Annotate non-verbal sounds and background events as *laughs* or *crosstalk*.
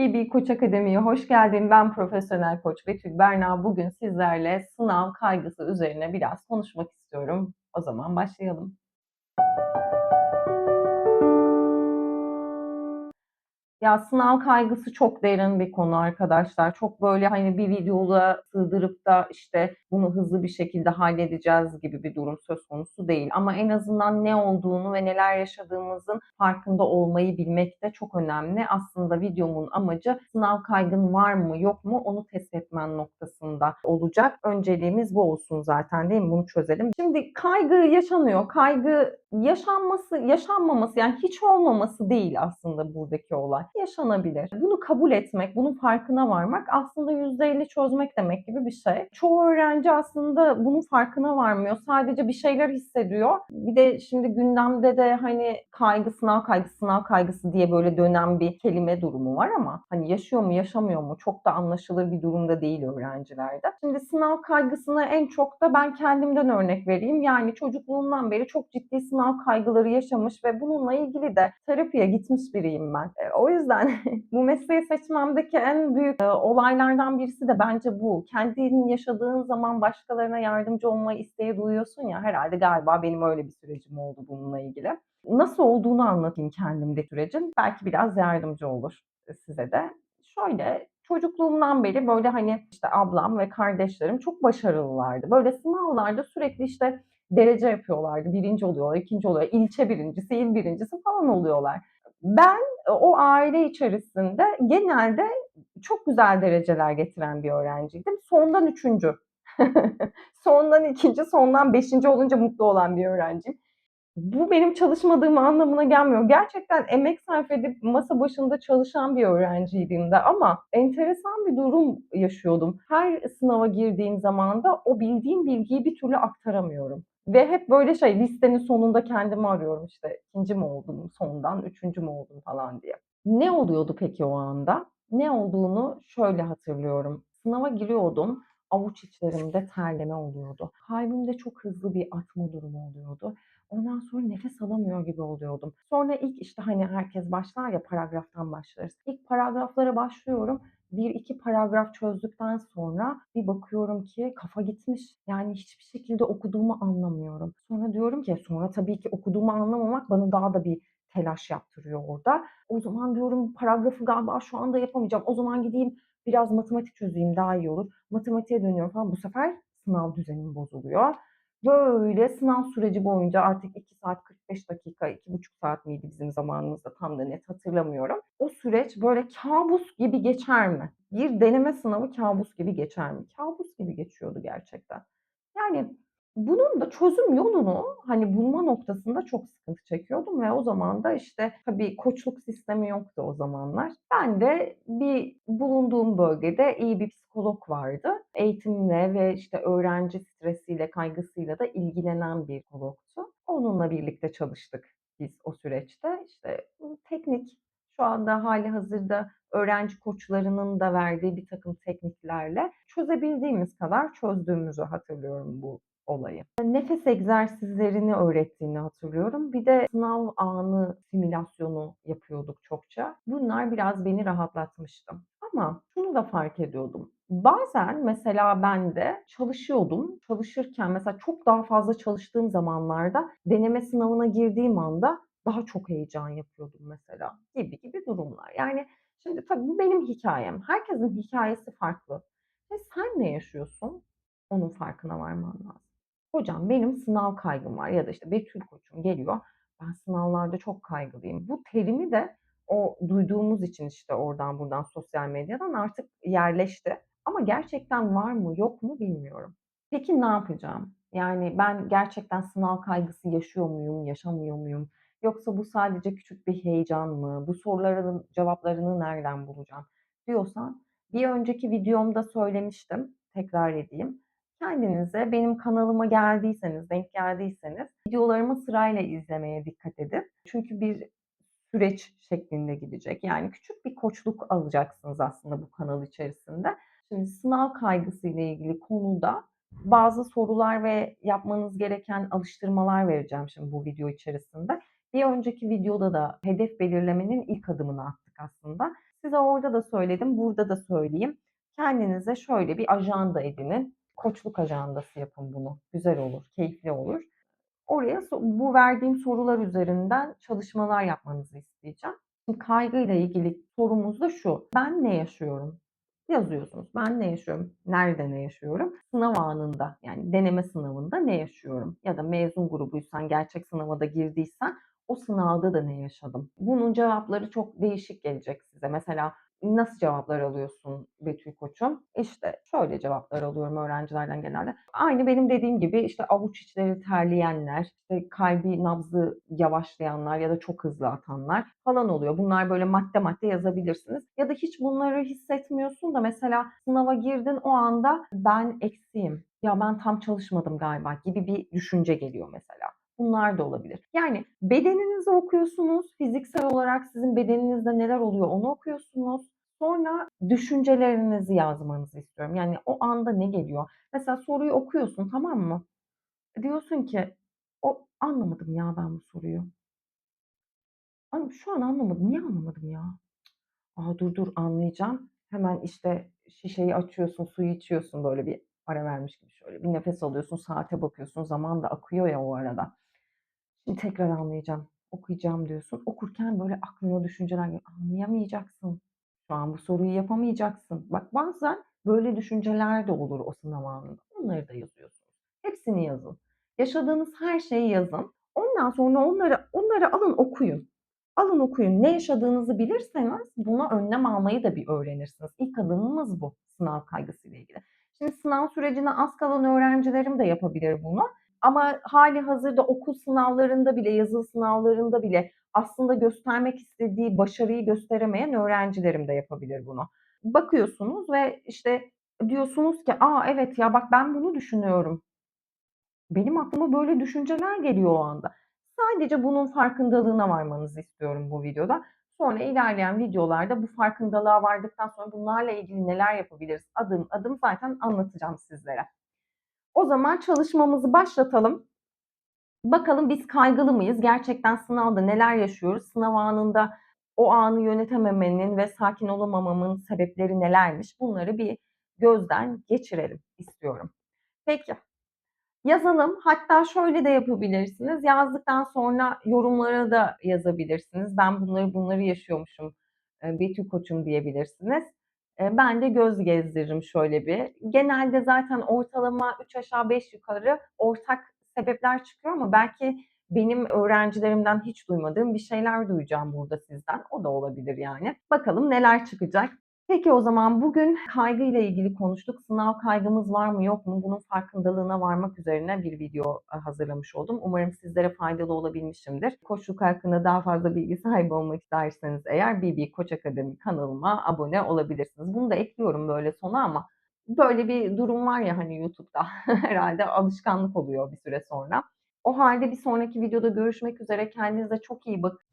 BB Koç Akademi'ye hoş geldin. Ben profesyonel koç Betül Berna. Bugün sizlerle sınav kaygısı üzerine biraz konuşmak istiyorum. O zaman başlayalım. Ya sınav kaygısı çok derin bir konu arkadaşlar. Çok böyle hani bir videoda sığdırıp da işte bunu hızlı bir şekilde halledeceğiz gibi bir durum söz konusu değil. Ama en azından ne olduğunu ve neler yaşadığımızın farkında olmayı bilmek de çok önemli. Aslında videomun amacı sınav kaygın var mı yok mu onu test etmen noktasında olacak. Önceliğimiz bu olsun zaten değil mi? Bunu çözelim. Şimdi kaygı yaşanıyor. Kaygı yaşanması, yaşanmaması yani hiç olmaması değil aslında buradaki olay yaşanabilir. Bunu kabul etmek, bunun farkına varmak aslında %50 çözmek demek gibi bir şey. Çoğu öğrenci aslında bunun farkına varmıyor. Sadece bir şeyler hissediyor. Bir de şimdi gündemde de hani kaygı, sınav kaygısı, sınav kaygısı diye böyle dönen bir kelime durumu var ama hani yaşıyor mu, yaşamıyor mu çok da anlaşılır bir durumda değil öğrencilerde. Şimdi sınav kaygısına en çok da ben kendimden örnek vereyim. Yani çocukluğumdan beri çok ciddi sınav kaygıları yaşamış ve bununla ilgili de terapiye gitmiş biriyim ben. E, o yüzden *laughs* bu mesleği seçmemdeki en büyük e, olaylardan birisi de bence bu. Kendin yaşadığın zaman başkalarına yardımcı olma isteği duyuyorsun ya herhalde galiba benim öyle bir sürecim oldu bununla ilgili. Nasıl olduğunu anlatayım kendimde sürecin. Belki biraz yardımcı olur size de. Şöyle çocukluğumdan beri böyle hani işte ablam ve kardeşlerim çok başarılılardı. Böyle sınavlarda sürekli işte derece yapıyorlardı. Birinci oluyorlar, ikinci oluyor, ilçe birincisi, il birincisi falan oluyorlar. Ben o aile içerisinde genelde çok güzel dereceler getiren bir öğrenciydim. Sondan üçüncü. *laughs* sondan ikinci, sondan beşinci olunca mutlu olan bir öğrenciyim. Bu benim çalışmadığım anlamına gelmiyor. Gerçekten emek sarf edip masa başında çalışan bir öğrenciydim de ama enteresan bir durum yaşıyordum. Her sınava girdiğim zaman da o bildiğim bilgiyi bir türlü aktaramıyorum. Ve hep böyle şey listenin sonunda kendimi arıyorum işte ikinci mi oldum sondan, üçüncü mü oldum falan diye. Ne oluyordu peki o anda? Ne olduğunu şöyle hatırlıyorum. Sınava giriyordum, avuç içlerimde terleme oluyordu. Kalbimde çok hızlı bir atma durumu oluyordu. Ondan sonra nefes alamıyor gibi oluyordum. Sonra ilk işte hani herkes başlar ya paragraftan başlarız. İlk paragraflara başlıyorum bir iki paragraf çözdükten sonra bir bakıyorum ki kafa gitmiş. Yani hiçbir şekilde okuduğumu anlamıyorum. Sonra diyorum ki sonra tabii ki okuduğumu anlamamak bana daha da bir telaş yaptırıyor orada. O zaman diyorum paragrafı galiba şu anda yapamayacağım. O zaman gideyim biraz matematik çözeyim daha iyi olur. Matematiğe dönüyorum falan. Bu sefer sınav düzenim bozuluyor. Böyle sınav süreci boyunca artık 2 saat 45 dakika, 2,5 saat miydi bizim zamanımızda tam da net hatırlamıyorum. O süreç böyle kabus gibi geçer mi? Bir deneme sınavı kabus gibi geçer mi? Kabus gibi geçiyordu gerçekten. Yani bunun da çözüm yolunu hani bulma noktasında çok sıkıntı çekiyordum ve o zaman da işte tabii koçluk sistemi yoktu o zamanlar. Ben de bir bulunduğum bölgede iyi bir psikolog vardı. Eğitimle ve işte öğrenci stresiyle, kaygısıyla da ilgilenen bir psikologtu. Onunla birlikte çalıştık biz o süreçte. İşte teknik şu anda hali hazırda öğrenci koçlarının da verdiği bir takım tekniklerle çözebildiğimiz kadar çözdüğümüzü hatırlıyorum bu olayı. Nefes egzersizlerini öğrettiğini hatırlıyorum. Bir de sınav anı simülasyonu yapıyorduk çokça. Bunlar biraz beni rahatlatmıştı. Ama şunu da fark ediyordum. Bazen mesela ben de çalışıyordum. Çalışırken mesela çok daha fazla çalıştığım zamanlarda deneme sınavına girdiğim anda daha çok heyecan yapıyordum mesela gibi gibi durumlar. Yani şimdi tabii bu benim hikayem. Herkesin hikayesi farklı. Ve sen ne yaşıyorsun? Onun farkına varman lazım. Hocam benim sınav kaygım var ya da işte Betül koçum geliyor. Ben sınavlarda çok kaygılıyım. Bu terimi de o duyduğumuz için işte oradan buradan sosyal medyadan artık yerleşti. Ama gerçekten var mı yok mu bilmiyorum. Peki ne yapacağım? Yani ben gerçekten sınav kaygısı yaşıyor muyum, yaşamıyor muyum? Yoksa bu sadece küçük bir heyecan mı? Bu soruların cevaplarını nereden bulacağım? Diyorsan bir önceki videomda söylemiştim. Tekrar edeyim. Kendinize benim kanalıma geldiyseniz, denk geldiyseniz videolarımı sırayla izlemeye dikkat edin. Çünkü bir süreç şeklinde gidecek. Yani küçük bir koçluk alacaksınız aslında bu kanal içerisinde. Şimdi sınav kaygısı ile ilgili konuda bazı sorular ve yapmanız gereken alıştırmalar vereceğim şimdi bu video içerisinde. Bir önceki videoda da hedef belirlemenin ilk adımını attık aslında. Size orada da söyledim, burada da söyleyeyim. Kendinize şöyle bir ajanda edinin. Koçluk ajandası yapın bunu. Güzel olur, keyifli olur. Oraya bu verdiğim sorular üzerinden çalışmalar yapmanızı isteyeceğim. Şimdi kaygıyla ilgili sorumuz da şu: Ben ne yaşıyorum? Yazıyorsunuz. Ben ne yaşıyorum? Nerede ne yaşıyorum? Sınav anında, yani deneme sınavında ne yaşıyorum? Ya da mezun grubuysan, gerçek sınava da girdiysen o sınavda da ne yaşadım? Bunun cevapları çok değişik gelecek size. Mesela nasıl cevaplar alıyorsun Betül koçum? İşte şöyle cevaplar alıyorum öğrencilerden genelde. Aynı benim dediğim gibi işte avuç içleri terleyenler, işte kalbi nabzı yavaşlayanlar ya da çok hızlı atanlar falan oluyor. Bunlar böyle madde madde yazabilirsiniz. Ya da hiç bunları hissetmiyorsun da mesela sınava girdin o anda ben eksiğim, ya ben tam çalışmadım galiba gibi bir düşünce geliyor mesela. Bunlar da olabilir. Yani bedeninizi okuyorsunuz, fiziksel olarak sizin bedeninizde neler oluyor onu okuyorsunuz. Sonra düşüncelerinizi yazmanızı istiyorum. Yani o anda ne geliyor? Mesela soruyu okuyorsun, tamam mı? Diyorsun ki, o anlamadım ya ben bu soruyu. An şu an anlamadım. Niye anlamadım ya? A, dur, dur anlayacağım. Hemen işte şişeyi açıyorsun, suyu içiyorsun böyle bir ara vermiş gibi şöyle bir nefes alıyorsun, saate bakıyorsun. Zaman da akıyor ya o arada. Tekrar anlayacağım, okuyacağım diyorsun. Okurken böyle aklına düşünceler geliyor. Anlayamayacaksın. Şu an bu soruyu yapamayacaksın. Bak bazen böyle düşünceler de olur o sınav anında. Onları da yazıyorsunuz. Hepsini yazın. Yaşadığınız her şeyi yazın. Ondan sonra onları onları alın okuyun. Alın okuyun. Ne yaşadığınızı bilirseniz buna önlem almayı da bir öğrenirsiniz. İlk adımımız bu sınav kaygısıyla ilgili. Şimdi sınav sürecine az kalan öğrencilerim de yapabilir bunu. Ama hâlihazırda okul sınavlarında bile, yazılı sınavlarında bile aslında göstermek istediği başarıyı gösteremeyen öğrencilerim de yapabilir bunu. Bakıyorsunuz ve işte diyorsunuz ki, "A, evet ya bak ben bunu düşünüyorum." Benim aklıma böyle düşünceler geliyor o anda. Sadece bunun farkındalığına varmanızı istiyorum bu videoda. Sonra ilerleyen videolarda bu farkındalığa vardıktan sonra bunlarla ilgili neler yapabiliriz adım adım zaten anlatacağım sizlere. O zaman çalışmamızı başlatalım. Bakalım biz kaygılı mıyız? Gerçekten sınavda neler yaşıyoruz? Sınav anında o anı yönetememenin ve sakin olamamamın sebepleri nelermiş? Bunları bir gözden geçirelim istiyorum. Peki. Yazalım. Hatta şöyle de yapabilirsiniz. Yazdıktan sonra yorumlara da yazabilirsiniz. Ben bunları bunları yaşıyormuşum, Betül koçum diyebilirsiniz. Ben de göz gezdiririm şöyle bir. Genelde zaten ortalama 3 aşağı 5 yukarı ortak sebepler çıkıyor ama belki benim öğrencilerimden hiç duymadığım bir şeyler duyacağım burada sizden. O da olabilir yani. Bakalım neler çıkacak. Peki o zaman bugün kaygıyla ilgili konuştuk. Sınav kaygımız var mı yok mu? Bunun farkındalığına varmak üzerine bir video, eee, hazırlamış oldum. Umarım sizlere faydalı olabilmişimdir. Koçluk hakkında daha fazla bilgi sahibi olmak isterseniz eğer BB Koç Akademi kanalıma abone olabilirsiniz. Bunu da ekliyorum böyle sona ama böyle bir durum var ya hani YouTube'da *laughs* herhâlde alışkanlık oluyor bir süre sonra. O hâlde bir sonraki videoda görüşmek üzere. Kendinize çok iyi bakın.